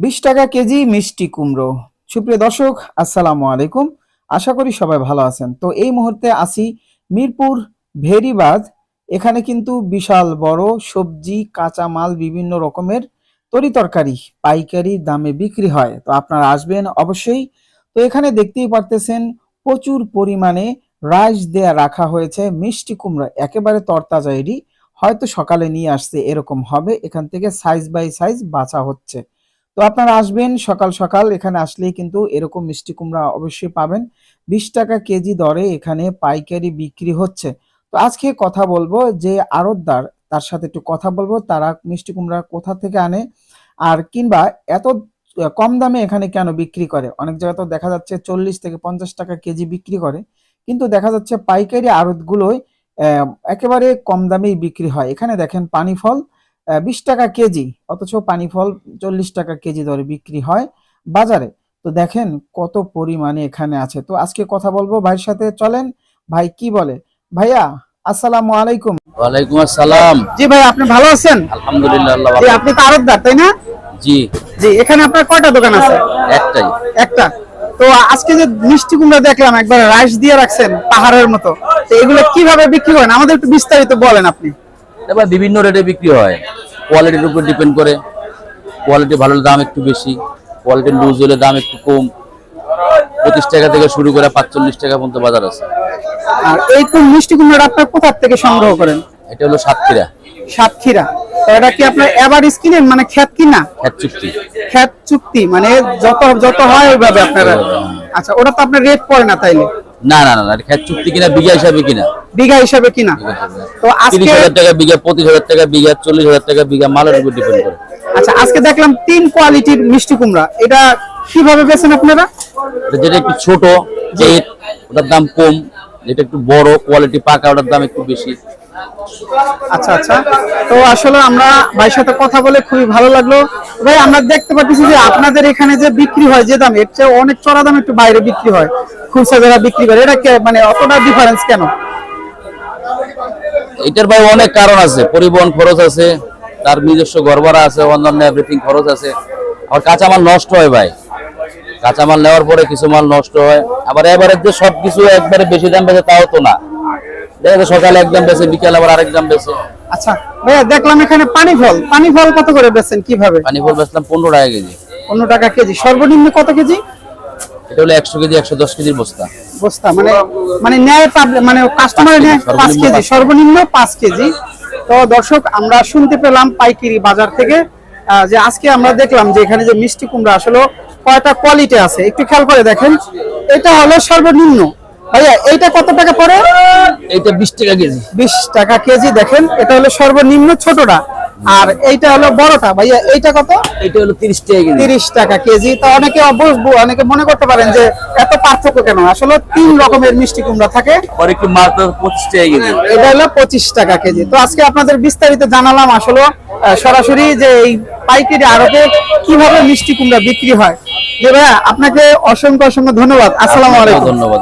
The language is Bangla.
বিশ টাকা কেজি মিষ্টি কুমড়ো। সুপ্রিয় দর্শক, আসসালামু আলাইকুম। আশা করি সবাই ভালো আছেন। তো এই মুহূর্তে আসি মিরপুর ভেরিবাদ। এখানে কিন্তু বিশাল বড় সবজি, কাঁচা মাল, বিভিন্ন রকমের তরি তরকারি, পাইকারি দামে বিক্রি হয়। তো আপনারা আসবেন অবশ্যই। তো এখানে দেখতেই পারতেছেন, প্রচুর পরিমাণে রাইস দেয়া রাখা হয়েছে। মিষ্টি কুমড়া একেবারে তরতাজা এডি হয়তো সকালে নিয়ে আসছে এরকম হবে। এখান থেকে সাইজ বাই সাইজ বাছা হচ্ছে। তো আপনারা আসবেন সকাল সকাল, এখানে আসলেই কিন্তু এরকম মিষ্টি কুমড়া অবশ্যই পাবেন। বিশ টাকা কেজি দরে এখানে পাইকারি বিক্রি হচ্ছে। তো আজকে কথা বলব যে আড়তদার, তার সাথে একটু কথা বলব, তারা মিষ্টি কুমড়া কোথা থেকে আনে আর কিংবা এত কম দামে এখানে কেন বিক্রি করে? অনেক জায়গায় তো দেখা যাচ্ছে চল্লিশ থেকে পঞ্চাশ টাকা কেজি বিক্রি করে। কিন্তু দেখা যাচ্ছে পাইকারি আড়তগুলোয় একেবারে কম দামেই বিক্রি হয়। এখানে দেখেন পানি ফল বিশ টাকা কেজি অথচ পানি ফল চল্লিশ টাকা কেজি দরে বিক্রি হয় বাজারে। তো দেখেন কত পরিমাণে এখানে আছে। তো আজকে কথা বলব ভাইয়ের সাথে। চলেন ভাই কি বলে? ভাইয়া আসসালামু আলাইকুম। ওয়ালাইকুম আসসালাম। জি ভাই আপনি ভালো আছেন? আলহামদুলিল্লাহ আল্লাহ জি আপনি তো তাই না? জি। জি এখানে আপনার কয়টা দোকান আছে? একটাই। একটা। তো আজকে যে মিষ্টি কুমড়া দেখলাম একবার রাইস দিয়ে রাখছেন পাহাড়ের মতো। তো এগুলো কীভাবে বিক্রি করেন? আমাদের একটু বিস্তারিত বলেন আপনি। এবার বিভিন্ন রেটে বিক্রি হয়। কোয়ালিটির উপর ডিপেন্ড করে। কোয়ালিটি ভালো দাম একটু বেশি। কোয়ালিটি লুজ হলে দাম একটু কম। পঁচিশ টাকা থেকে শুরু করে পাঁচচল্লিশ টাকা পর্যন্ত বাজার আছে। আর এই কোন মিষ্টি কুমড়াটা আপনার কোথা থেকে সংগ্রহ করেন? এটা হলো সাতক্ষীরা। সাতক্ষীরা। এটা কি আপনার এভারেজ কিনেন? মানে খ্যাত কিনা? খ্যাত চুক্তি। খ্যাত চুক্তি। মানে যত যত হয় ওইভাবে আপনারা আচ্ছা ওটা তো আপনার রেট পড়ে না তাইলে। না না না খেত চুক্তি কিনা বিঘা হিসাবে কিনা? বিঘা হিসাবে কিনা? তো আজকে হাজার টাকা বিঘা পঁচিশ হাজার টাকা বিঘা চল্লিশ হাজার টাকা বিঘা মালের উপর ডিপেন্ড করে। আচ্ছা আজকে দেখলাম তিন কোয়ালিটির মিষ্টি কুমড়া। এটা কীভাবে বেছেন আপনারা? যেটা একটু ছোট যে ওটার দাম কম যেটা একটু বড় কোয়ালিটি পাকা ওটার দাম একটু বেশি। আচ্ছা আচ্ছা। তো আসলে আমরা ভাইয়ের সাথে কথা বলে খুবই ভালো লাগল। ভাই আমরা দেখতে পাচ্ছি যে আপনাদের এখানে যে বিক্রি হয় যে দাম এর চেয়ে অনেক চড়া দাম একটু বাইরে বিক্রি হয় খুচরা যারা বিক্রি করে এটা কে- মানে অতটা ডিফারেন্স কেন? এটার ভাই অনেক কারণ আছে। পরিবহন খরচ আছে তার নিজস্ব গড়বড়া আছে অন্যান্য এভরিথিং খরচ আছে। আবার কাঁচামাল নষ্ট হয় ভাই। কাঁচামাল নেওয়ার পরে কিছু মাল নষ্ট হয়। আবার এবারে যে সবকিছু একবারে বেশি দাম বেছে তাও তো না। দেখা যায় সকালে একদম বেছে বিকাল আবার আরেক দাম বেছে আচ্ছা ভাইয়া দেখলাম এখানে পানি ফল পানি ফল কত করে বেচেন কীভাবে? পানি ফুল বেচলাম পনেরো টাকা কেজি। পনেরো টাকা কেজি। সর্বনিম্ন কত কেজি? এটা হলো একশো কেজি একশো দশ কেজির বস্তা। বস্তা মানে মানে ন্যায় মানে কাস্টমার পাঁচ কেজি সর্বনিম্ন পাঁচ কেজি। তো দর্শক আমরা শুনতে পেলাম পাইকারি বাজার থেকে যে আজকে আমরা দেখলাম যে এখানে যে মিষ্টি কুমড়া আসলে কয়টা কোয়ালিটি আছে? একটু খেয়াল করে দেখেন। এটা হলো সর্বনিম্ন। ভাইয়া এইটা কত টাকা পড়ে? এইটা বিশ টাকা কেজি। বিশ টাকা কেজি দেখেন। এটা হলো সর্বনিম্ন ছোটটা। আর এইটা হলো বড়টা। ভাইয়া এইটা কত? এটা হলো তিরিশ টাকা কেজি। তিরিশ টাকা কেজি। তো অনেকে অবশ্য অনেকে মনে করতে পারেন যে এত পার্থক্য কেন? আসলে তিন রকমের মিষ্টি কুমড়া থাকে। আর একটু মাছ পঁচিশ টাকা কেজি। এটা হলো পঁচিশ টাকা কেজি। তো আজকে আপনাদের বিস্তারিত জানালাম আসলে সরাসরি যে এই পাইকারি আড়তে কীভাবে মিষ্টি কুমড়া বিক্রি হয়? যে ভাইয়া, আপনাকে অসংখ্য অসংখ্য ধন্যবাদ। আসসালামু আলাইকুম। ধন্যবাদ